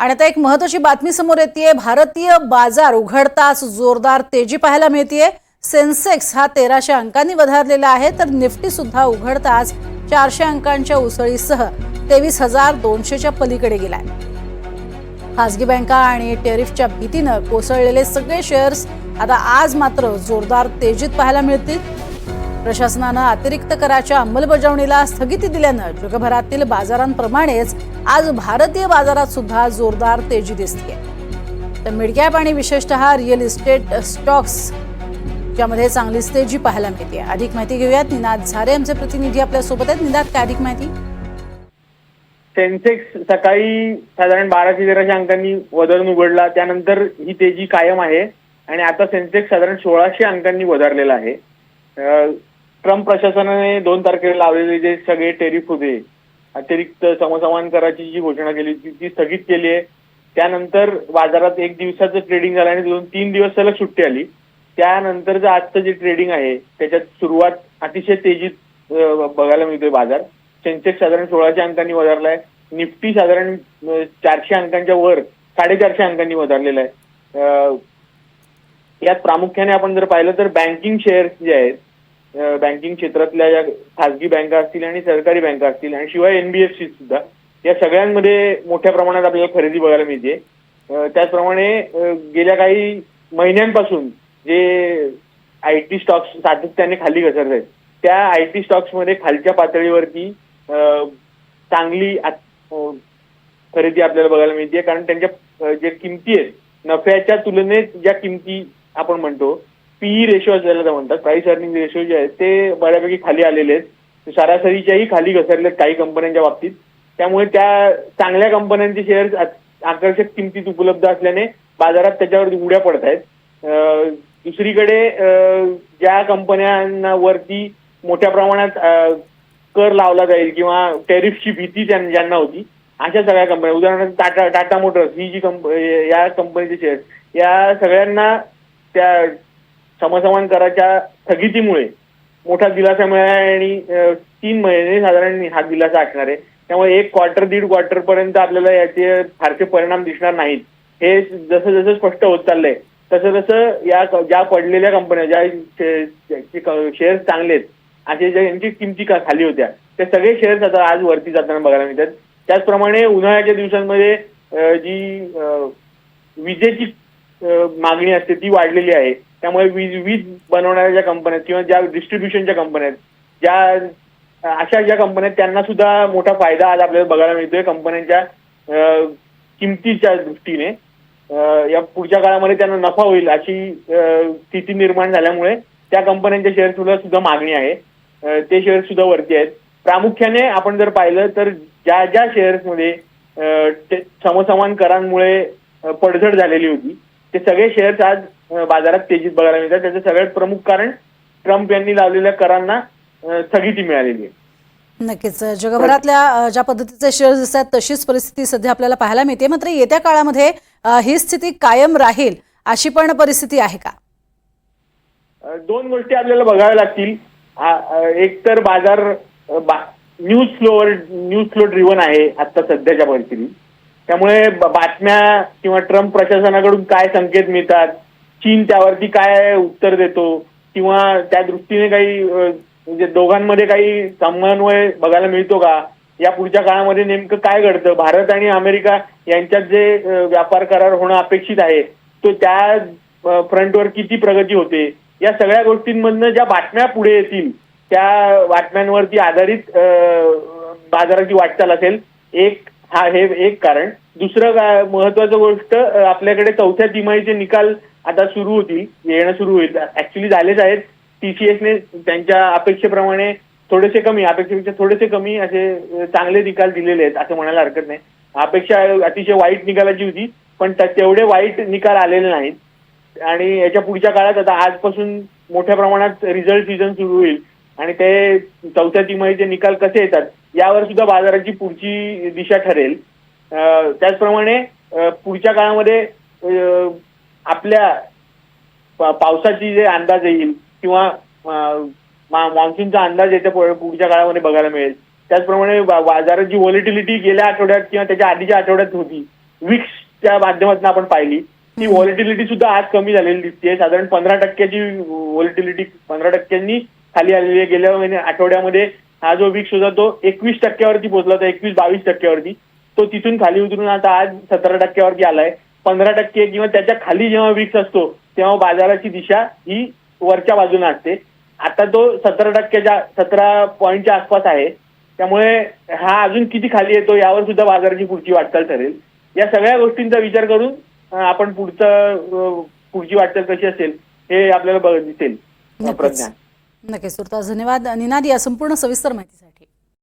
आणि आता एक महत्वाची बातमी समोर येते भारतीय बाजार उघडताच जोरदार तेजी पाहायला मिळतीये. सेन्सेक्स हा तेराशे अंकांनी वधारलेला आहे तर निफ्टी सुद्धा उघडताच चारशे अंकांच्या उसळीसह तेवीस हजार दोनशेच्या पलीकडे गेलाय. खासगी बँका आणि टेरिफच्या भीतीनं कोसळलेले सगळे शेअर्स आता आज मात्र जोरदार तेजीत पाहायला मिळतील. प्रशासनानं अतिरिक्त कराच्या अंमलबजावणीला स्थगिती दिल्यानं जगभरातील बाजारांप्रमाणेच आज भारतीय बाजारात सुद्धा जोरदार तेजी दिसते तर मिडकॅप आणि विशेषतः रिअल इस्टेट स्टॉक्स ज्यामध्ये चांगलीच तेजी पाहायला मिळते अधिक माहिती घेऊयात. निनाद झारे आमचे प्रतिनिधी आपल्यासोबत आहेत. निनाद काय अधिक माहिती? सेन्सेक्स सकाळी साधारण बाराशे तेराशे अंकांनी वधारून उघडला. त्यानंतर ही तेजी कायम आहे. आणि आता सेन्सेक्स साधारण सोळाशे अंकांनी वधारलेला आहे. ट्रम्प प्रशासनाने दोन तारखेला लावलेले जे सगळे टेरिफ होते अतिरिक्त समसमान कराची जी घोषणा केली होती ती स्थगित केली आहे. त्यानंतर बाजारात एक दिवसाचं ट्रेडिंग झालं आणि दोन तीन दिवस सलग सुट्टी आली. त्यानंतरचं आजचं जे ट्रेडिंग आहे त्याच्यात सुरुवात अतिशय तेजीत बघायला मिळतोय बाजार. सेन्सेक्स साधारण सोळाशे अंकांनी वधारलाय. निफ्टी साधारण चारशे अंकांच्या वर साडेचारशे अंकांनी वधारलेला आहे. यात प्रामुख्याने आपण जर पाहिलं तर बँकिंग शेअर्स जे आहेत बँकिंग क्षेत्रातल्या ज्या खासगी बँका असतील आणि सरकारी बँका असतील आणि शिवाय एनबीएफसी सुद्धा या सगळ्यांमध्ये मोठ्या प्रमाणात आपल्याला खरेदी बघायला मिळते. त्याचप्रमाणे गेल्या काही महिन्यांपासून जे आय टी स्टॉक्स सातत्याने खाली घसरत आहेत त्या आय टी स्टॉक्समध्ये खालच्या पातळीवरती चांगली खरेदी आपल्याला बघायला मिळते. कारण त्यांच्या जे ज्या किमती आहेत नफ्याच्या तुलनेत ज्या किमती आपण म्हणतो पी रेशो असलेला म्हणतात प्राइस अर्निंग रेशो जे आहेत ते बऱ्यापैकी खाली आलेले आहेत. सरासरीच्याही खाली घसरलेत काही कंपन्यांच्या बाबतीत. त्यामुळे त्या चांगल्या कंपन्यांचे शेअर्स आकर्षक किमतीत उपलब्ध असल्याने बाजारात त्याच्यावर उड्या पडत आहेत. दुसरीकडे ज्या कंपन्यांना वरती मोठ्या प्रमाणात कर लावला जाईल किंवा टॅरिफची भीती ज्यांना होती अशा सगळ्या कंपन्या उदाहरणार्थ टाटा टाटा मोटर्स ही जी कंप या कंपनीचे शेअर्स या सगळ्यांना त्या समसमान कराच्या स्थगितीमुळे मोठा दिलासा मिळाला आणि तीन महिने साधारण हा दिलासा असणार आहे त्यामुळे एक क्वार्टर दीड क्वार्टर पर्यंत आपल्याला याचे फारसे परिणाम दिसणार नाहीत. हे जसं जसं स्पष्ट होत चाललंय तसं तसं या ज्या पडलेल्या कंपन्या ज्या शेअर्स चांगले आहेत असे ज्या यांची किमती खाली होत्या ते सगळे शेअर्स आता आज वरती जाताना बघायला मिळतात. त्याचप्रमाणे उन्हाळ्याच्या दिवसांमध्ये जी विजेची मागणी असते ती वाढलेली आहे. त्यामुळे वीज वीज बनवणाऱ्या ज्या कंपन्या किंवा ज्या डिस्ट्रीब्युशनच्या कंपन्या आहेत ज्या अशा ज्या कंपन्या आहेत त्यांना सुद्धा मोठा फायदा आज आपल्याला बघायला मिळतोय. कंपन्यांच्या किमतीच्या दृष्टीने या पुढच्या काळामध्ये त्यांना नफा होईल अशी स्थिती निर्माण झाल्यामुळे त्या कंपन्यांच्या शेअर्सला सुद्धा मागणी आहे. ते शेअर्स सुद्धा वरती आहेत. प्रामुख्याने आपण जर पाहिलं तर ज्या ज्या शेअर्समध्ये समसमान करांमुळे पडझड झालेली होती ते सगळे शेअर्स आज बाजारात तेजीत बघायला मिळतात. त्याचं सगळ्यात प्रमुख कारण ट्रम्प यांनी लावलेल्या करांना स्थगिती मिळालेली आहे. नक्कीच. जगभरातल्या ज्या पद्धतीचे शेअर्स दिसतात तशीच परिस्थिती सध्या आपल्याला पाहायला मिळते. मात्र येत्या काळामध्ये ही स्थिती कायम राहील अशी पण परिस्थिती आहे का? दोन गोष्टी आपल्याला बघाव्या लागतील. एक तर बाजार बा- news flower news flow driven आहे आता सध्याच्या परिस्थितीत. त्यामुळे बातम्या किंवा ट्रम्प प्रशासनाकडून काय संकेत मिळतात चीन त्यावरती काय उत्तर देतो? किंवा त्या दृष्टीने काही म्हणजे दोघांमध्ये काही समन्वय बघायला मिळतो का? या पुढच्या काळामध्ये नेमकं काय घडतं? भारत आणि अमेरिका यांच्यात जे व्यापार करार होणं अपेक्षित आहे तो त्या फ्रंटवर किती प्रगती होते? या सगळ्या गोष्टींमधनं ज्या बातम्या पुढे येतील त्या बातम्यांवरती आधारित बाजाराची वाटचाल असेल. एक हा हे एक कारण. दुसरं काय महत्वाचं गोष्ट आपल्याकडे चौथ्या तिमाहीचे निकाल आता सुरू होतील येणं सुरू होईल. ऍक्च्युली झालेच आहेत. टीसीएसने त्यांच्या अपेक्षेप्रमाणे थोडेसे कमी अपेक्षेपेक्षा थोडेसे कमी असे चांगले निकाल दिलेले आहेत असं म्हणायला हरकत नाही. अपेक्षा अतिशय वाईट निकालाची होती पण तेवढे वाईट निकाल आलेले नाहीत. आणि याच्या पुढच्या काळात आता आजपासून मोठ्या प्रमाणात रिझल्ट सीझन सुरू होईल. आणि ते चौथ्या तिमाहीचे निकाल कसे येतात यावर सुद्धा बाजाराची पुढची दिशा ठरेल. त्याचप्रमाणे पुढच्या काळामध्ये आपल्या पावसाची जे अंदाज येईल किंवा मान्सूनचा अंदाज येत्या पु- पुढच्या काळामध्ये बघायला मिळेल. त्याचप्रमाणे बा- बाजाराची व्हॉलिटिलिटी गेल्या आठवड्यात किंवा त्याच्या आधीच्या आठवड्यात होती विक्सच्या माध्यमातून आपण पाहिली ती व्हॉलिटिलिटी सुद्धा आज कमी झालेली दिसते साधारण पंधरा टक्क्याची व्हॉलिटिलिटी पंधरा टक्क्यांनी खाली आलेली आहे. गेल्या आठवड्यामध्ये हा जो विक्स होता तो एकवीस टक्क्यावरती पोहोचला होता एकवीस बावीस टक्क्यावरती. तो तिथून खाली उतरून आता आज सतरा टक्क्यावरती आलाय पंधरा टक्के किंवा त्याच्याखाली जेव्हा विक्स असतो तेव्हा बाजाराची दिशा ही वरच्या बाजूने असते. आता तो सतरा टक्क्याच्या सतरा पॉईंटच्या आसपास आहे. त्यामुळे हा अजून किती खाली येतो यावर सुद्धा बाजाराची पुढची वाटचाल ठरेल. या सगळ्या गोष्टींचा विचार करून आपण पुढचं पुढची वाटचाल कशी असेल हे आपल्याला बघ दिसेल. अं, नक्कीच. प्रज्ञा. नक्कीच. तुर्तास धन्यवाद. निनाद या संपूर्ण सविस्तर माहितीसाठी.